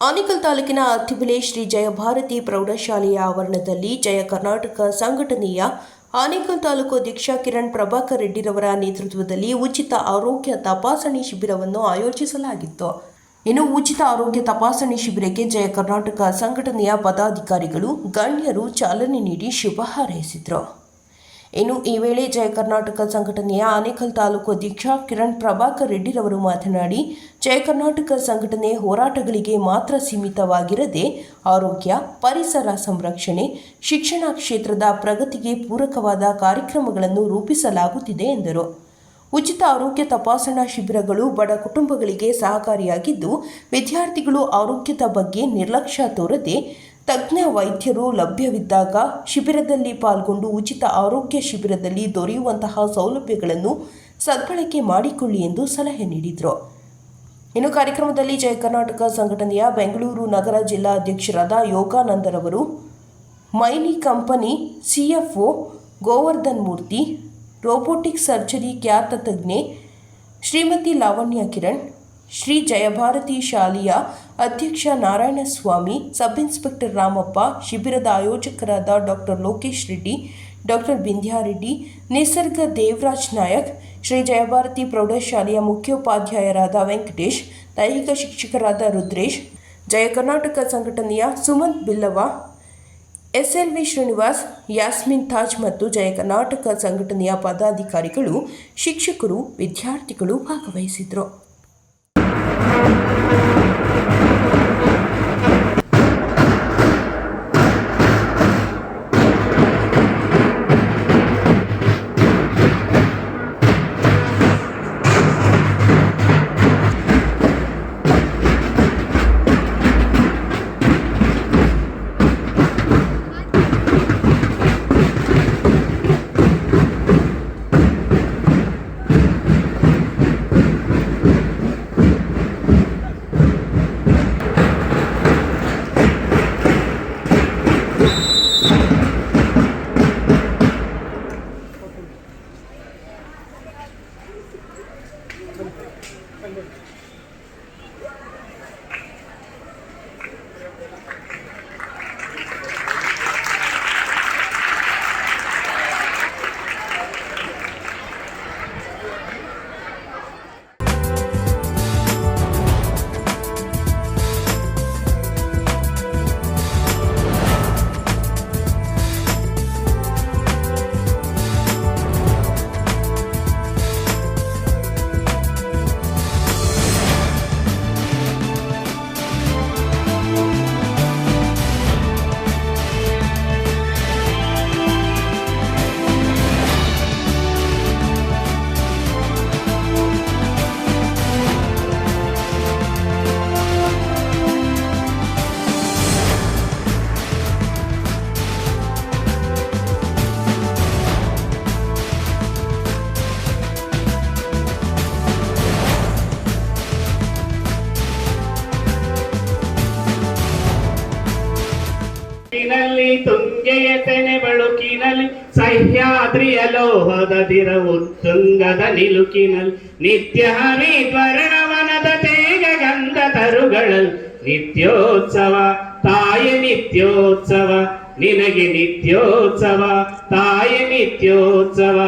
ಆನೇಕಲ್ ತಾಲೂಕಿನ ಅತ್ತಿಬೆಲೆ ಶ್ರೀ ಜಯಭಾರತಿ ಪ್ರೌಢಶಾಲೆಯ ಆವರಣದಲ್ಲಿ ಜಯ ಕರ್ನಾಟಕ ಸಂಘಟನೆಯ ಆನೇಕಲ್ ತಾಲೂಕು ಅಧ್ಯಕ್ಷ ಕಿರಣ್ ಪ್ರಭಾಕರ್ ರೆಡ್ಡಿರವರ ನೇತೃತ್ವದಲ್ಲಿ ಉಚಿತ ಆರೋಗ್ಯ ತಪಾಸಣೆ ಶಿಬಿರವನ್ನು ಆಯೋಜಿಸಲಾಗಿತ್ತು. ಇನ್ನು ಉಚಿತ ಆರೋಗ್ಯ ತಪಾಸಣೆ ಶಿಬಿರಕ್ಕೆ ಜಯ ಕರ್ನಾಟಕ ಸಂಘಟನೆಯ ಪದಾಧಿಕಾರಿಗಳು, ಗಣ್ಯರು ಚಾಲನೆ ನೀಡಿ ಶುಭ ಹಾರೈಸಿದರು. ಇನ್ನು ಈ ವೇಳೆ ಜಯ ಕರ್ನಾಟಕ ಸಂಘಟನೆಯ ಆನೇಕಲ್ ತಾಲೂಕು ಅಧ್ಯಕ್ಷ ಕಿರಣ್ ಪ್ರಭಾಕರ್ ರೆಡ್ಡಿರವರು ಮಾತನಾಡಿ, ಜಯ ಕರ್ನಾಟಕ ಸಂಘಟನೆ ಹೋರಾಟಗಳಿಗೆ ಮಾತ್ರ ಸೀಮಿತವಾಗಿರದೆ ಆರೋಗ್ಯ, ಪರಿಸರ ಸಂರಕ್ಷಣೆ, ಶಿಕ್ಷಣ ಕ್ಷೇತ್ರದ ಪ್ರಗತಿಗೆ ಪೂರಕವಾದ ಕಾರ್ಯಕ್ರಮಗಳನ್ನು ರೂಪಿಸಲಾಗುತ್ತಿದೆ ಎಂದರು. ಉಚಿತ ಆರೋಗ್ಯ ತಪಾಸಣಾ ಶಿಬಿರಗಳು ಬಡ ಕುಟುಂಬಗಳಿಗೆ ಸಹಕಾರಿಯಾಗಿದ್ದು, ವಿದ್ಯಾರ್ಥಿಗಳು ಆರೋಗ್ಯದ ಬಗ್ಗೆ ನಿರ್ಲಕ್ಷ್ಯ ತೋರದೆ ತಜ್ಞ ವೈದ್ಯರು ಲಭ್ಯವಿದ್ದಾಗ ಶಿಬಿರದಲ್ಲಿ ಪಾಲ್ಗೊಂಡು ಉಚಿತ ಆರೋಗ್ಯ ಶಿಬಿರದಲ್ಲಿ ದೊರೆಯುವಂತಹ ಸೌಲಭ್ಯಗಳನ್ನು ಸದ್ಬಳಕೆ ಮಾಡಿಕೊಳ್ಳಿ ಎಂದು ಸಲಹೆ ನೀಡಿದರು. ಇನ್ನು ಕಾರ್ಯಕ್ರಮದಲ್ಲಿ ಜಯ ಕರ್ನಾಟಕ ಸಂಘಟನೆಯ ಬೆಂಗಳೂರು ನಗರ ಜಿಲ್ಲಾ ಅಧ್ಯಕ್ಷರಾದ ಯೋಗಾನಂದರವರು Maini company CFO Govardhan Murthy, robotic surgery ಖ್ಯಾತ ತಜ್ಞೆ ಶ್ರೀಮತಿ ಲಾವಣ್ಯ ಕಿರಣ್, ಶ್ರೀ ಜಯಭಾರತಿ ಶಾಲೆಯ ಅಧ್ಯಕ್ಷ ನಾರಾಯಣಸ್ವಾಮಿ ಸಬ್ ಇನ್ಸ್ಪೆಕ್ಟರ್ ರಾಮಪ್ಪ, ಶಿಬಿರದ ಆಯೋಜಕರಾದ ಡಾಕ್ಟರ್ ಲೋಕೇಶ್ ರೆಡ್ಡಿ, ಡಾಕ್ಟರ್ ಬಿಂದ್ಯಾರೆಡ್ಡಿ ನಿಸರ್ಗ ದೇವರಾಜ್ ನಾಯಕ್, ಶ್ರೀ ಜಯಭಾರತಿ ಪ್ರೌಢಶಾಲೆಯ ಮುಖ್ಯೋಪಾಧ್ಯಾಯರಾದ ವೆಂಕಟೇಶ್, ದೈಹಿಕ ಶಿಕ್ಷಕರಾದ ರುದ್ರೇಶ್, ಜಯ ಕರ್ನಾಟಕ ಸಂಘಟನೆಯ Sumanth Billava S L V Srinivas, Yasmin Taj ಮತ್ತು ಜಯ ಕರ್ನಾಟಕ ಸಂಘಟನೆಯ ಪದಾಧಿಕಾರಿಗಳು, ಶಿಕ್ಷಕರು, ವಿದ್ಯಾರ್ಥಿಗಳು ಭಾಗವಹಿಸಿದರು ಸಹ್ಯಾದ್ರಿಯ ಲೋಹದ ದಿರವು ತುಂಗದ ನಿಲುಕಿನಲ್ಲಿ ನಿತ್ಯ ಹರಿದ್ವರ್ಣವನದ ತೇಗ ಗಂಧ ತರುಗಳಲ್ಲಿ ನಿತ್ಯೋತ್ಸವ ತಾಯ ನಿತ್ಯೋತ್ಸವ ನಿನಗೆ ನಿತ್ಯೋತ್ಸವ ತಾಯ ನಿತ್ಯೋತ್ಸವ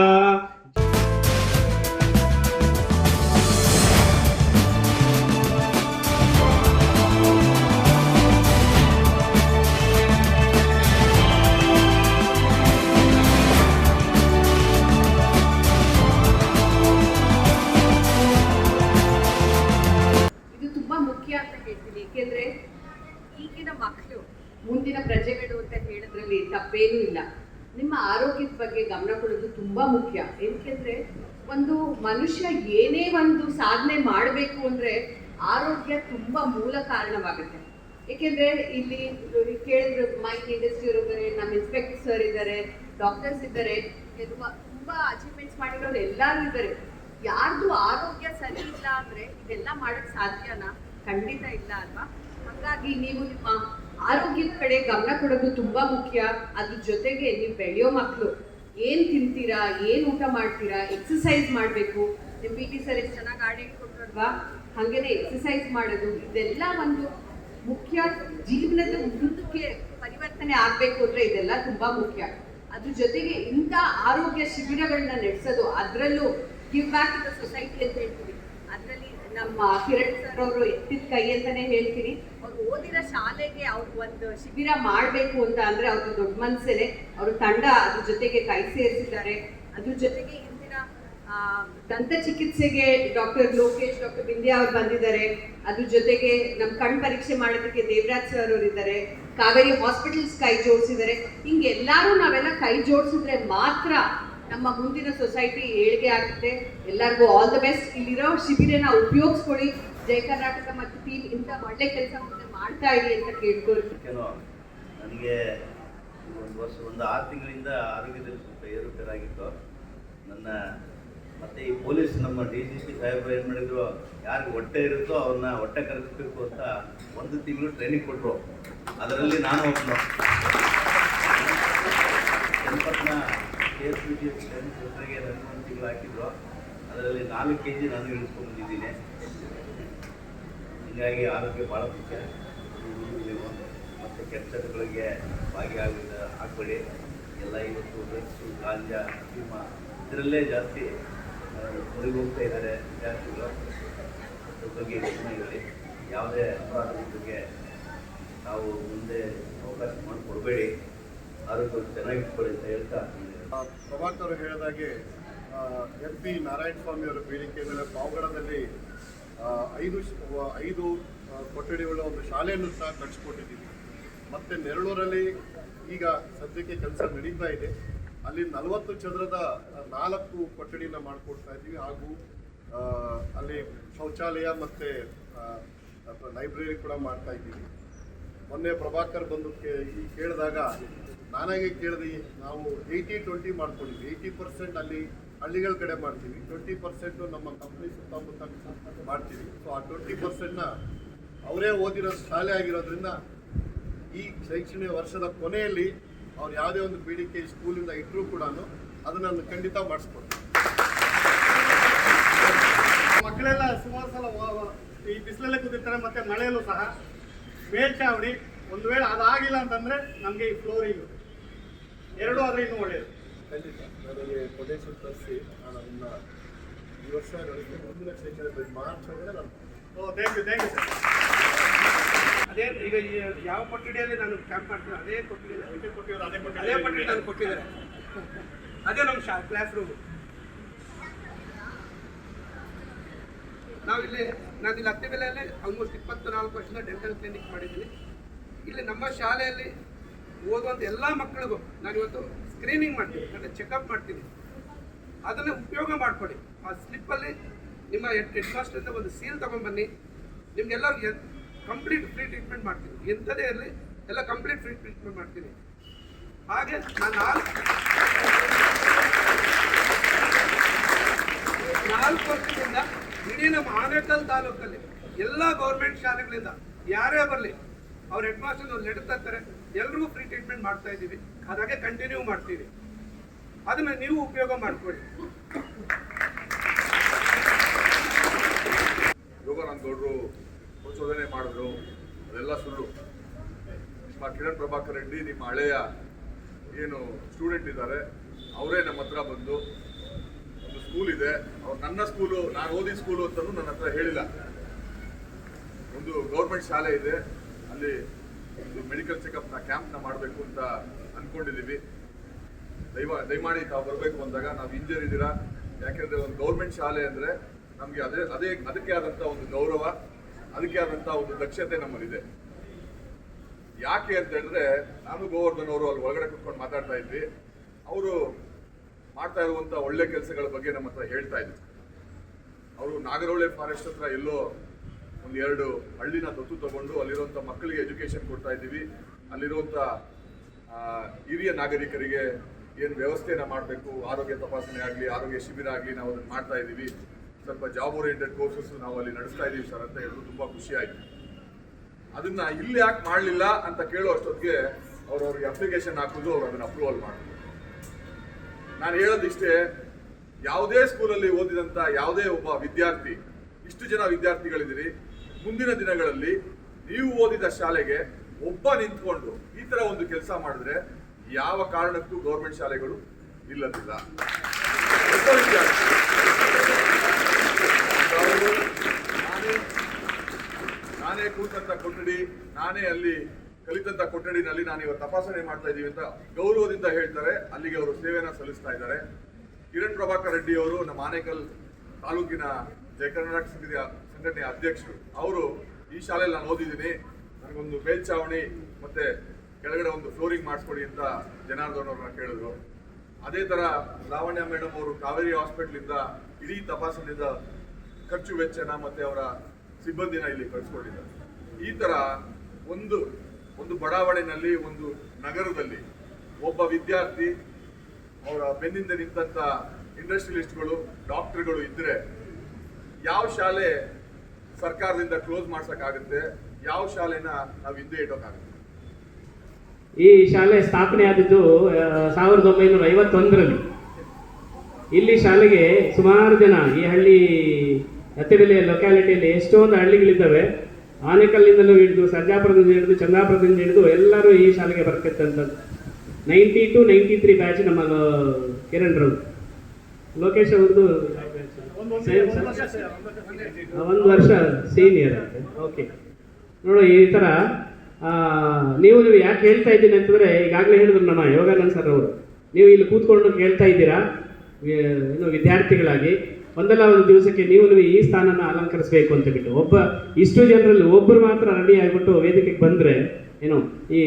ಮನುಷ್ಯ ಏನೇ ಒಂದು ಸಾಧನೆ ಮಾಡಬೇಕು ಅಂದ್ರೆ ಆರೋಗ್ಯ ತುಂಬಾ ಮೂಲ ಕಾರಣವಾಗುತ್ತೆ. ಏಕೆಂದ್ರೆ ಇಲ್ಲಿ ಕೇಳಿದ್ರು ಮೈಕ್ ಇಂಡಸ್ಟ್ರಿ ಇದ್ದಾರೆ, ನಮ್ಮ ಇನ್ಸ್ಪೆಕ್ಟರ್ ಸರ್ ಇದ್ದಾರೆ ಡಾಕ್ಟರ್ಸ್ ಇದ್ದಾರೆ. ತುಂಬ- ತುಂಬಾ ಅಚೀವ್ಮೆಂಟ್ಸ್ ಮಾಡಿರೋರು ಎಲ್ಲರೂ ಇದ್ದಾರೆ. ಯಾರ್ದು ಆರೋಗ್ಯ ಸರಿ ಇಲ್ಲ ಅಂದ್ರೆ ಇದೆಲ್ಲ ಮಾಡಕ್ ಸಾಧ್ಯನಾ? ಖಂಡಿತ ಇಲ್ಲ ಅಲ್ವಾ? ಹಾಗಾಗಿ ನೀವು ನಿಮ್ಮ ಆರೋಗ್ಯದ ಕಡೆ ಗಮನ ಕೊಡೋದು ತುಂಬಾ ಮುಖ್ಯ. ಅದ್ರ ಜೊತೆಗೆ ನೀವು ಬೆಳೆಯೋ ಮಕ್ಕಳು ಏನ್ ತಿಂತೀರಾ, ಏನು ಊಟ ಮಾಡ್ತೀರಾ ಎಕ್ಸಸೈಸ್ ಮಾಡಬೇಕು. ನಿಮ್ ಪಿ ಟಿ ಸರ್ ಎಷ್ಟು ಚೆನ್ನಾಗಿ ಆಡಿ ಕೊಟ್ಟಲ್ವಾ ಹಾಗೇನೆ ಎಕ್ಸಸೈಸ್ ಮಾಡೋದು, ಇದೆಲ್ಲ ಒಂದು ಮುಖ್ಯ ಜೀವನದ ಮುಂದಕ್ಕೆ ಪರಿವರ್ತನೆ ಆಗಬೇಕು ಅಂದ್ರೆ ಇದೆಲ್ಲ ತುಂಬಾ ಮುಖ್ಯ. ಅದ್ರ ಜೊತೆಗೆ ಇಂಥ ಆರೋಗ್ಯ ಶಿಬಿರಗಳನ್ನ ನಡೆಸೋದು, ಅದರಲ್ಲೂ ಗಿವ್ ಬ್ಯಾಕ್ ಟು ಸೊಸೈಟಿ ಅಂತ ಹೇಳ್ತೀವಿ. ಅದರಲ್ಲಿ ನಮ್ಮ ಕಿರಣ್ ಸರ್ ಅವರು ಎತ್ತಿದ ಕೈ ಅಂತಾನೆ ಹೇಳ್ತೀನಿ. ಅವ್ರು ಓದಿರೋ ಶಾಲೆಗೆ ಅವ್ರು ಒಂದು ಶಿಬಿರ ಮಾಡಬೇಕು ಅಂತ ಅಂದ್ರೆ ಅವ್ರದ್ದು ದೊಡ್ಡ ಮನಸ್ಸೇನೆ ಅವ್ರ ತಂಡ ಅದ್ರ ಜೊತೆಗೆ ಕೈ ಸೇರಿಸಿದ್ದಾರೆ. ಅದ್ರ ಜೊತೆಗೆ ಇಂದಿನ ದಂತ ಚಿಕಿತ್ಸೆಗೆ ಡಾಕ್ಟರ್ ಲೋಕೇಶ್, ಡಾಕ್ಟರ್ ಬಿಂದ್ಯಾ ಅವ್ರು ಬಂದಿದ್ದಾರೆ. ಅದ್ರ ಜೊತೆಗೆ ನಮ್ಮ ಕಣ್ ಪರೀಕ್ಷೆ ಮಾಡೋದಕ್ಕೆ ದೇವರಾಜ್ ಸರ್ ಅವರು ಇದ್ದಾರೆ. ಕಾವೇರಿ ಹಾಸ್ಪಿಟಲ್ಸ್ ಕೈ ಜೋಡಿಸಿದ್ದಾರೆ. ಹಿಂಗೆ ಎಲ್ಲರೂ ನಾವೆಲ್ಲ ಕೈ ಜೋಡಿಸಿದ್ರೆ ಮಾತ್ರ ನಮ್ಮ ಮುಂದಿನ ಸೊಸೈಟಿ ಏಳಿಗೆ ಆಗುತ್ತೆ. ಎಲ್ಲರಿಗೂ ಆಲ್ ದ ಬೆಸ್ಟ್ ಇಲ್ಲಿರೋ ಶಿಬಿರನ ಉಪಯೋಗಿಸ್ಕೊಳ್ಳಿ. ಜಯ ಕರ್ನಾಟಕ ಮತ್ತು ಟೀಮ್ ಇಂಥ ಒಳ್ಳೆ ಕೆಲಸ ಮುಂದೆ ಮಾಡ್ತಾ ಇದೆ ಅಂತ ಕೇಳ್ಕೊಳ್ತೀನಿ. ನನಗೆ ಒಂದು ವರ್ಷ ಒಂದು ಆರು ತಿಂಗಳಿಂದ ಆರೋಗ್ಯದಲ್ಲಿ ಸ್ವಲ್ಪ ಏರುಪೇರಾಗಿತ್ತು. ನನ್ನ ಮತ್ತೆ ಈ ಪೊಲೀಸ್ ನಮ್ಮ ಡಿ ಸಿ ಪಿ ಸಾಹೇಬರು ಏನು ಮಾಡಿದ್ರು, ಯಾರಿಗೆ ಹೊಟ್ಟೆ ಇರುತ್ತೋ ಅವ್ರನ್ನ ಹೊಟ್ಟೆ ಕರೆಸಬೇಕು ಅಂತ ಒಂದು ತಿಂಗಳು ಟ್ರೈನಿಂಗ್ ಕೊಟ್ಟರು ಅದರಲ್ಲಿ ನಾನು ಒಬ್ಬನು Channapatna K S B T ಜೊತೆಗೆ ನನಗೆ ಒಂದು ತಿಂಗಳು ಹಾಕಿದ್ರು. ಅದರಲ್ಲಿ ನಾಲ್ಕು ಕೆ ಜಿ ನಾನು ಇಳಿಸ್ಕೊಂಡ್ಬಂದಿದ್ದೀನಿ ಹೀಗಾಗಿ ಆರೋಗ್ಯ ಭಾಳ ಮುಖ್ಯ. ಮತ್ತು ಕೆಟ್ಟಗಳಿಗೆ ಭಾಗಿಯಾಗಿದ್ದ ಹಾಕ್ಬೇಡಿ. ಎಲ್ಲ ಇವತ್ತು ಡ್ರಗ್ಸು, ಗಾಂಜಾ ಅಫೀಮ ಇದರಲ್ಲೇ ಜಾಸ್ತಿ ಹೊರಗೆ ಹೋಗ್ತಾ ಇದ್ದಾರೆ ವಿದ್ಯಾರ್ಥಿಗಳು. ಅದ್ರ ಬಗ್ಗೆ ಗಮನ ಇರಲಿ ಯಾವುದೇ ಅಪರಾಧದ ಬಗ್ಗೆ ನಾವು ಮುಂದೆ ಅವಕಾಶ ಮಾಡಿಕೊಡ್ಬೇಡಿ. ಆರೋಗ್ಯ ಚೆನ್ನಾಗಿಟ್ಕೊಳ್ಳಿ ಅಂತ ಹೇಳ್ತಾ ಪ್ರಭಾಕರ್ ಹೇಳಿದಾಗೆ ಎಂ ಪಿ ನಾರಾಯಣ ಸ್ವಾಮಿ ಅವರ ಬೇಡಿಕೆ ಮೇಲೆ ಪಾವಗಡದಲ್ಲಿ ಐದು ಐದು ಕೊಠಡಿಗಳ ಒಂದು ಶಾಲೆಯನ್ನು ಸಹ ಕಟ್ಟಿಸ್ಕೊಟ್ಟಿದ್ದೀವಿ. ಮತ್ತೆ ನೆರಳೂರಲ್ಲಿ ಈಗ ಸದ್ಯಕ್ಕೆ ಕೆಲಸ ನಡೀತಾ ಇದೆ. ಅಲ್ಲಿ ನಲವತ್ತು ಚದರದ ನಾಲ್ಕು ಕೊಠಡಿನ ಮಾಡಿಕೊಡ್ತಾ ಇದ್ದೀವಿ. ಹಾಗೂ ಅಲ್ಲಿ ಶೌಚಾಲಯ ಮತ್ತೆ ಲೈಬ್ರರಿ ಕೂಡ ಮಾಡ್ತಾ ಇದ್ದೀವಿ. ಮೊನ್ನೆ ಪ್ರಭಾಕರ್ ಬಂದು ಈ ಕೇಳಿದಾಗ ನಾನಾಗೆ ಕೇಳಿದೆ ನಾವು ಏಯ್ಟಿ ಟ್ವೆಂಟಿ ಮಾಡ್ಕೊಂಡಿದ್ವಿ. ಏಯ್ಟಿ ಪರ್ಸೆಂಟ್ ಅಲ್ಲಿ ಹಳ್ಳಿಗಳ ಕಡೆ ಮಾಡ್ತೀವಿ. ಟ್ವೆಂಟಿ ಪರ್ಸೆಂಟು ನಮ್ಮ ಕಂಪ್ನಿ ಸುತ್ತಮುತ್ತ ಮಾಡ್ತೀವಿ. ಸೊ ಆ ಟ್ವೆಂಟಿ ಪರ್ಸೆಂಟ್ನ ಅವರೇ ಓದಿರೋ ಶಾಲೆ ಆಗಿರೋದ್ರಿಂದ ಈ ಶೈಕ್ಷಣಿಕ ವರ್ಷದ ಕೊನೆಯಲ್ಲಿ ಅವ್ರು ಯಾವುದೇ ಒಂದು ಬೇಡಿಕೆ ಸ್ಕೂಲಿಂದ ಇಟ್ಟರೂ ಕೂಡ ಅದನ್ನು ಖಂಡಿತ ಮಾಡಿಸ್ಕೊಡ್ತೀವಿ ಮಕ್ಕಳೆಲ್ಲ ಸುಮಾರು ಸಲ ಈ ಬಿಸಿಲಲ್ಲೇ ಕೂತಿರ್ತಾರೆ, ಮತ್ತೆ ಮಳೆಯಲ್ಲೂ ಸಹ. ಮೇಲ್ಚಾವಣಿ, ಒಂದು ವೇಳೆ ಅದಾಗಿಲ್ಲ ಅಂತಂದ್ರೆ ನಮಗೆ ಈ ಫ್ಲೋರಿಂಗ್ ಎರಡು ಆದ್ರೆ ಇನ್ನೂ ಒಳ್ಳೆಯದು ಖಂಡಿತ ನನಗೆ ಕೊಟೇಶನ್ ತರಿಸಿ ನಾನು ಅದನ್ನ ಈ ವರ್ಷ ನಡೆಸಿ ಮುಂದಿನ ಶೈಕ್ಷಣಿಕ ಮಾರ್ಚ್ ಒಳಗಡೆ ನಾನು ಓ thank you thank you sir ಅದೇ ಈಗ ಯಾವ ಕೊಠಡಿಯಲ್ಲಿ ನಾನು ಕ್ಯಾಂಪ್ ಮಾಡ್ತೀನಿ ಅದೇ ಕೊಟ್ಟಿರೋದು ಅದೇ ಕೊಟ್ಟಿರೋದು. ಅದೇ ಕೊಠಡಿ ನಾನು ಕೊಟ್ಟಿದ್ದಾರೆ. ಅದೇ ನಮ್ಮ ಶಾ ಕ್ಲಾಸ್ ರೂಮ್ ನಾವು ಇಲ್ಲಿ ನಾನು ಇಲ್ಲಿ ಹತ್ತಿ ಬೆಲೆಯಲ್ಲಿ ಆಲ್ಮೋಸ್ಟ್ ಇಪ್ಪತ್ತು ನಾಲ್ಕು ವರ್ಷದ ಡೆಂಟಲ್ ಕ್ಲಿನಿಕ್ ಮಾಡಿದ್ದೀನಿ. ಇಲ್ಲಿ ನಮ್ಮ ಶಾಲೆಯಲ್ಲಿ ಓದುವಂಥ ಎಲ್ಲ ಮಕ್ಕಳಿಗೂ ನಾನು ಇವತ್ತು ಸ್ಕ್ರೀನಿಂಗ್ ಮಾಡ್ತೀನಿ ಅಂದರೆ ಚೆಕಪ್ ಮಾಡ್ತೀನಿ. ಅದನ್ನು ಉಪಯೋಗ ಮಾಡ್ಕೊಳ್ಳಿ. ಆ ಸ್ಲಿಪ್ಪಲ್ಲಿ ನಿಮ್ಮ ಹೆಡ್ ಹೆಡ್ ಮಾಸ್ಟರಿಂದ ಒಂದು ಸೀಲ್ ತೊಗೊಂಡ್ಬನ್ನಿ. ನಿಮಗೆಲ್ಲ ಕಂಪ್ಲೀಟ್ ಫ್ರೀ ಟ್ರೀಟ್ಮೆಂಟ್ ಮಾಡ್ತೀನಿ. ಎಂಥದೇ ಇರಲಿ, ಎಲ್ಲ ಕಂಪ್ಲೀಟ್ ಫ್ರೀ ಟ್ರೀಟ್ಮೆಂಟ್ ಮಾಡ್ತೀನಿ. ಹಾಗೆ ನಾನು ನಾಲ್ಕು ನಾಲ್ಕು ವರ್ಷದಿಂದ ಇಡೀ ನಮ್ಮ ಆನೇಕಲ್ ತಾಲೂಕಲ್ಲಿ ಎಲ್ಲ ಗೌರ್ಮೆಂಟ್ ಶಾಲೆಗಳಿಂದ ಯಾರೇ ಬರಲಿ, ಅವ್ರ ಹೆಡ್ ಮಾಸ್ಟರ್ ಲೆಟರ್ ತರ್ತಾರೆ. ಎಲ್ರಿಗೂ ಫ್ರೀ ಟ್ರೀಟ್ಮೆಂಟ್ ಮಾಡ್ತಾ ಇದ್ದೀವಿ ಅದಾಗೆ ಕಂಟಿನ್ಯೂ ಮಾಡ್ತೀವಿ. ಅದನ್ನ ನೀವು ಉಪಯೋಗ ಮಾಡ್ಕೊಳ್ಳಿ. ಗೌಡರು ಸಂಶೋಧನೆ ಮಾಡಿದ್ರು. ಅದೆಲ್ಲ ಸುಳ್ಳು. ನಿಮ್ಮ ಕಿರಣ್ ಪ್ರಭಾಕರ್ ರೆಡ್ಡಿ, ನಿಮ್ಮ ಹಳೆಯ ಏನು ಸ್ಟೂಡೆಂಟ್ ಇದ್ದಾರೆ, ಅವರೇ ನಮ್ಮ ಹತ್ರ ಬಂದು ಒಂದು ಸ್ಕೂಲ್ ಇದೆ. ಅವ್ರು ನನ್ನ ಸ್ಕೂಲು ನಾನು ಓದಿದ ಸ್ಕೂಲು ಅಂತಲೂ ನನ್ನ ಹತ್ರ ಹೇಳಿಲ್ಲ. ಒಂದು ಗೌರ್ಮೆಂಟ್ ಶಾಲೆ ಇದೆ. ಅಲ್ಲಿ ಒಂದು ಮೆಡಿಕಲ್ ಚೆಕಪ್ನ ಕ್ಯಾಂಪ್ನ ಮಾಡಬೇಕು ಅಂತ ಅಂದ್ಕೊಂಡಿದ್ದೀವಿ ದಯವ ದಯಮಾಡಿ ತಾವು ಬರಬೇಕು ಅಂದಾಗ ನಾವು ಇಂಜಿಯರ್ ಇದ್ದೀರಾ ಯಾಕೆಂದ್ರೆ ಒಂದು ಗೌರ್ಮೆಂಟ್ ಶಾಲೆ ಅಂದ್ರೆ ನಮಗೆ ಅದೇ ಅದೇ, ಅದಕ್ಕೆ ಆದಂತ ಒಂದು ಗೌರವ, ಅದಕ್ಕೆ ಆದಂತ ಒಂದು ದಕ್ಷತೆ ನಮ್ಮಲ್ಲಿದೆ. ಯಾಕೆ ಅಂತ ಹೇಳಿದ್ರೆ, ನಾನು ಗೋವರ್ಧನ್ ಅವರು ಅಲ್ಲಿ ಒಳಗಡೆ ಕುತ್ಕೊಂಡು ಮಾತಾಡ್ತಾ ಇದ್ವಿ. ಅವರು ಮಾಡ್ತಾ ಇರುವಂತ ಒಳ್ಳೆ ಕೆಲಸಗಳ ಬಗ್ಗೆ ನಮ್ಮ ಹತ್ರ ಹೇಳ್ತಾ ಇದ್ರು. ಅವರು ನಾಗರಹೊಳೆ ಫಾರೆಸ್ಟ್ ಹತ್ರ ಎಲ್ಲೋ ಒಂದು ಎರಡು ಹಳ್ಳಿನ ದತ್ತು ತಗೊಂಡು ಅಲ್ಲಿರುವಂಥ ಮಕ್ಕಳಿಗೆ ಎಜುಕೇಶನ್ ಕೊಡ್ತಾ ಇದ್ದೀವಿ. ಅಲ್ಲಿರುವಂಥ ಹಿರಿಯ ನಾಗರಿಕರಿಗೆ ಏನು ವ್ಯವಸ್ಥೆಯನ್ನು ಮಾಡಬೇಕು, ಆರೋಗ್ಯ ತಪಾಸಣೆ ಆಗಲಿ, ಆರೋಗ್ಯ ಶಿಬಿರ ಆಗಲಿ ನಾವು ಅದನ್ನು ಮಾಡ್ತಾ ಇದ್ದೀವಿ. ಸ್ವಲ್ಪ ಜಾಬ್ ಓರಿಯೆಂಟೆಡ್ ಕೋರ್ಸಸ್ ನಾವು ಅಲ್ಲಿ ನಡೆಸ್ತಾ ಇದ್ದೀವಿ ಸರ್ ಅಂತ ಹೇಳಿದ್ರು ತುಂಬ ಖುಷಿ ಅದನ್ನು ಇಲ್ಲಿ ಯಾಕೆ ಮಾಡಲಿಲ್ಲ ಅಂತ ಕೇಳೋ ಅಷ್ಟೊತ್ತಿಗೆ ಅವ್ರು ಅವ್ರಿಗೆ ಅಪ್ಲಿಕೇಶನ್ ಹಾಕೋದು ಅವ್ರು ಅದನ್ನು ಅಪ್ರೂವಲ್ ಮಾಡಿದ್ರು ನಾನು ಹೇಳೋದಿಷ್ಟೇ ಯಾವುದೇ ಸ್ಕೂಲಲ್ಲಿ ಓದಿದಂಥ ಯಾವುದೇ ಒಬ್ಬ ವಿದ್ಯಾರ್ಥಿ, ಇಷ್ಟು ಜನ ವಿದ್ಯಾರ್ಥಿಗಳಿದ್ದೀರಿ ಮುಂದಿನ ದಿನಗಳಲ್ಲಿ ನೀವು ಓದಿದ ಶಾಲೆಗೆ ಒಬ್ಬ ನಿಂತ್ಕೊಂಡು ಈ ತರ ಒಂದು ಕೆಲಸ ಮಾಡಿದ್ರೆ ಯಾವ ಕಾರಣಕ್ಕೂ ಗೌರ್ಮೆಂಟ್ ಶಾಲೆಗಳು. ಅವರು ನಾನೇ ಕೂತಂತ ಕೊಠಡಿ, ನಾನೇ ಅಲ್ಲಿ ಕಲಿತಂತ ಕೊಠಡಿನಲ್ಲಿ ನಾನು ಇವತ್ತು ತಪಾಸಣೆ ಮಾಡ್ತಾ ಇದ್ದೀವಿ ಅಂತ ಗೌರವದಿಂದ ಹೇಳ್ತಾರೆ. ಅಲ್ಲಿಗೆ ಅವರು ಸೇವೆನ ಸಲ್ಲಿಸ್ತಾ ಇದ್ದಾರೆ. ಕಿರಣ್ ಪ್ರಭಾಕರ್ ರೆಡ್ಡಿ ಅವರು ನಮ್ಮ ಆನೇಕಲ್ ತಾಲೂಕಿನ ಜಯಕರ್ನಾಟಕ ಸಂಘದ ಸಂಘಟನೆಯ ಅಧ್ಯಕ್ಷರು, ಅವರು ಈ ಶಾಲೆಯಲ್ಲಿ ನಾನು ಓದಿದ್ದೀನಿ. ನನಗೊಂದು ಮೇಲ್ಛಾವಣಿ ಮತ್ತೆ ಕೆಳಗಡೆ ಒಂದು ಫ್ಲೋರಿಂಗ್ ಮಾಡಿಸ್ಕೊಡಿ ಅಂತ ಜನಾರ್ದನ್ ಅವ್ರನ್ನ ಕೇಳಿದ್ರು. ಅದೇ ತರ ಲಾವಣ್ಯ ಮೇಡಮ್ ಅವರು ಕಾವೇರಿ ಹಾಸ್ಪಿಟ್ಲಿಂದ ಇಡೀ ತಪಾಸಣೆಯಿಂದ ಖರ್ಚು ವೆಚ್ಚನ ಮತ್ತೆ ಅವರ ಸಿಬ್ಬಂದಿನ ಇಲ್ಲಿ ಕಳಿಸ್ಕೊಂಡಿದ್ದಾರೆ ಈ ತರ ಒಂದು ಒಂದು ಬಡಾವಣೆಯಲ್ಲಿ ಒಂದು ನಗರದಲ್ಲಿ ಒಬ್ಬ ವಿದ್ಯಾರ್ಥಿ, ಅವರ ಬೆನ್ನಿಂದ ನಿಂತ ಇಂಡಸ್ಟ್ರಿಯಲಿಸ್ಟ್ಗಳು, ಡಾಕ್ಟರ್ಗಳು ಇದ್ದರೆ ಯಾವ ಶಾಲೆ ಸರ್ಕಾರದಿಂದ ಕ್ಲೋಸ್ ಮಾಡ್ಸೋಕ್ಕಾಗುತ್ತೆ. ಯಾವ ಶಾಲೆನ ನಾವು ಹಿಂದೆ ಇಡೋಕ್ಕಾಗುತ್ತೆ ಈ ಶಾಲೆ ಸ್ಥಾಪನೆ ಆದದ್ದು ಸಾವಿರದ ಒಂಬೈನೂರ ಐವತ್ತೊಂದರಲ್ಲಿ. ಇಲ್ಲಿ ಶಾಲೆಗೆ ಸುಮಾರು ಜನ ಈ ಹಳ್ಳಿ ಅತ್ತಿಬೆಲೆಯ ಲೊಕ್ಯಾಲಿಟಿಯಲ್ಲಿ ಎಷ್ಟೊಂದು ಹಳ್ಳಿಗಳಿದ್ದಾವೆ, ಆನೆಕಲ್ಲಿಂದಲೂ ಹಿಡಿದು, ಸರ್ಜಾಪುರದಿಂದ ಹಿಡಿದು, ಚಂದಾಪುರದಿಂದ ಹಿಡಿದು ಎಲ್ಲರೂ ಈ ಶಾಲೆಗೆ ಬರ್ತಿತ್ತಂಥದ್ದು ninety two ninety three batch ನಮ್ಮ ಕಿರಣ್ ಲೋಕೇಶ್ ಅವ್ರದ್ದು ಒಂದು ವರ್ಷ ಸೀನಿಯರ್ ಓಕೆ ನೋಡು, ಈ ಥರ ನೀವು ನೀವು ಯಾಕೆ ಹೇಳ್ತಾ ಇದ್ದೀನಿ ಅಂತಂದರೆ, ಈಗಾಗಲೇ ಹೇಳಿದ್ರು ನಮ್ಮ ಯೋಗಾನಂದ್ ಸರ್ ಅವರು. ನೀವು ಇಲ್ಲಿ ಕೂತ್ಕೊಂಡು ಕೇಳ್ತಾ ಇದ್ದೀರಾ ಏನು ವಿದ್ಯಾರ್ಥಿಗಳಾಗಿ. ಒಂದಲ್ಲ ಒಂದು ದಿವಸಕ್ಕೆ ನೀವು ನೀವು ಈ ಸ್ಥಾನನ ಅಲಂಕರಿಸಬೇಕು ಅಂತ ಬಿಟ್ಟು, ಒಬ್ಬ ಇಷ್ಟು ಜನರಲ್ಲಿ ಒಬ್ಬರು ಮಾತ್ರ ರೆಡಿ ಆಗಿಬಿಟ್ಟು ವೇದಿಕೆಗೆ ಬಂದರೆ ಏನು, ಈ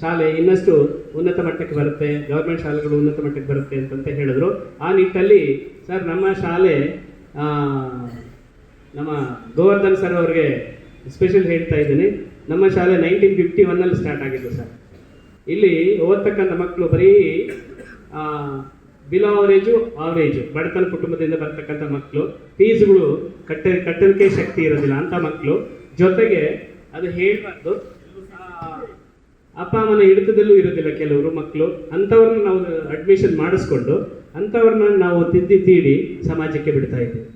ಶಾಲೆ ಇನ್ನಷ್ಟು ಉನ್ನತ ಮಟ್ಟಕ್ಕೆ ಬರುತ್ತೆ, ಗೌರ್ಮೆಂಟ್ ಶಾಲೆಗಳು ಉನ್ನತ ಮಟ್ಟಕ್ಕೆ ಬರುತ್ತೆ ಅಂತಂತ ಹೇಳಿದ್ರು. ಆ ನಿಟ್ಟಲ್ಲಿ ಸರ್, ನಮ್ಮ ಶಾಲೆ ನಮ್ಮ ಗೋವರ್ಧನ್ ಸರ್ ಅವರಿಗೆ ಸ್ಪೆಷಲ್ ಹೇಳ್ತಾ ಇದ್ದೀನಿ. ನಮ್ಮ ಶಾಲೆ ನೈನ್ಟೀನ್ ಫಿಫ್ಟಿ ಒನ್ನಲ್ಲಿ ಸ್ಟಾರ್ಟ್ ಆಗಿದ್ದು ಸರ್. ಇಲ್ಲಿ ಓದ್ತಕ್ಕಂಥ ಮಕ್ಕಳು ಬರೀ ಬಿಲೋ ಅವರೇಜು ಅವರೇಜು ಬಡತನ ಕುಟುಂಬದಿಂದ ಬರ್ತಕ್ಕಂಥ ಮಕ್ಕಳು. ಫೀಸ್ಗಳು ಕಟ್ಟ, ಕಟ್ಟಲಿಕ್ಕೆ ಶಕ್ತಿ ಇರೋದಿಲ್ಲ ಅಂಥ ಮಕ್ಕಳು. ಜೊತೆಗೆ ಅದು ಹೇಳಬಾರ್ದು ಅಪ್ಪ ಅಮ್ಮನ ಹಿಡಿತದಲ್ಲೂ ಇರೋದಿಲ್ಲ ಕೆಲವರು ಮಕ್ಕಳು. ಅಂಥವ್ರನ್ನ ನಾವು ಅಡ್ಮಿಷನ್ ಮಾಡಿಸ್ಕೊಂಡು, ಅಂಥವ್ರನ್ನ ನಾವು ತಿದ್ದಿ ತೀಡಿ ಸಮಾಜಕ್ಕೆ ಬಿಡ್ತಾ ಇದ್ದೀವಿ.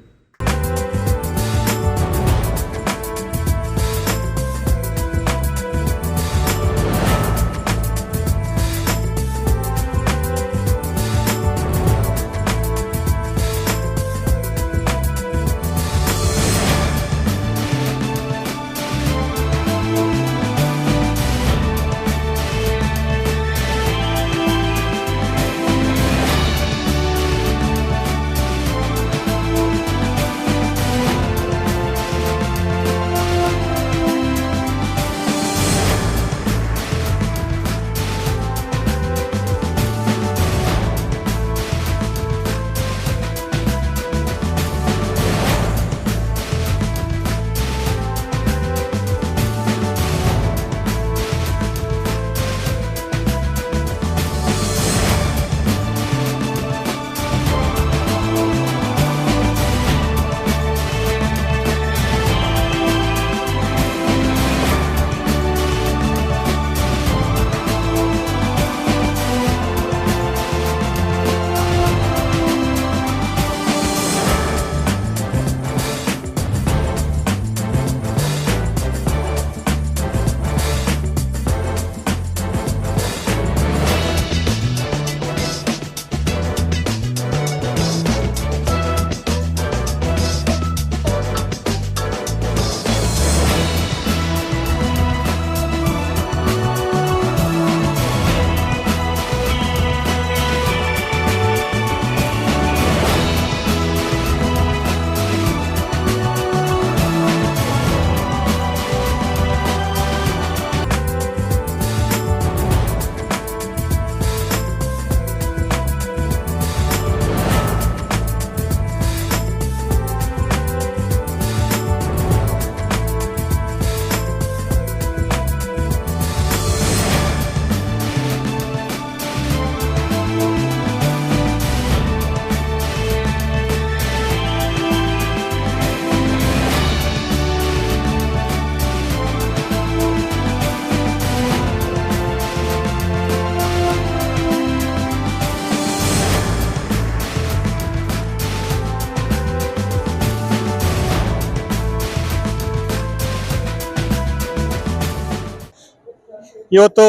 ಇವತ್ತು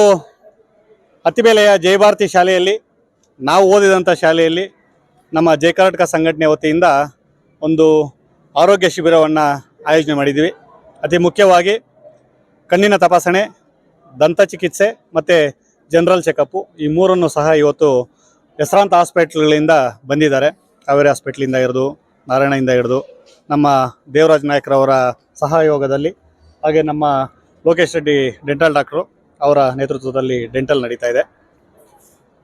ಅತಿಬೆಲೆಯ ಜಯಭಾರತಿ ಶಾಲೆಯಲ್ಲಿ ನಾವು ಓದಿದಂಥ ಶಾಲೆಯಲ್ಲಿ ನಮ್ಮ ಜಯ ಕರ್ನಾಟಕ ಸಂಘಟನೆ ವತಿಯಿಂದ ಒಂದು ಆರೋಗ್ಯ ಶಿಬಿರವನ್ನು ಆಯೋಜನೆ ಮಾಡಿದ್ದೀವಿ. ಅತಿ ಮುಖ್ಯವಾಗಿ ಕಣ್ಣಿನ ತಪಾಸಣೆ, ದಂತ ಚಿಕಿತ್ಸೆ ಮತ್ತು ಜನರಲ್ ಚೆಕಪ್ಪು ಈ ಮೂರನ್ನು ಸಹ ಇವತ್ತು ಹೆಸರಾಂತ ಹಾಸ್ಪಿಟ್ಲ್ಗಳಿಂದ ಬಂದಿದ್ದಾರೆ. ಕಾವೇರಿ ಹಾಸ್ಪಿಟ್ಲಿಂದ ಹಿಡಿದು ನಾರಾಯಣದಿಂದ ಹಿಡಿದು, ನಮ್ಮ ದೇವರಾಜ್ ನಾಯಕರವರ ಸಹಯೋಗದಲ್ಲಿ ಹಾಗೆ ನಮ್ಮ ಲೋಕೇಶ್ ರೆಡ್ಡಿ ಡೆಂಟಲ್ ಡಾಕ್ಟ್ರು ಅವರ ನೇತೃತ್ವದಲ್ಲಿ ಡೆಂಟಲ್ ನಡೀತಾ ಇದೆ.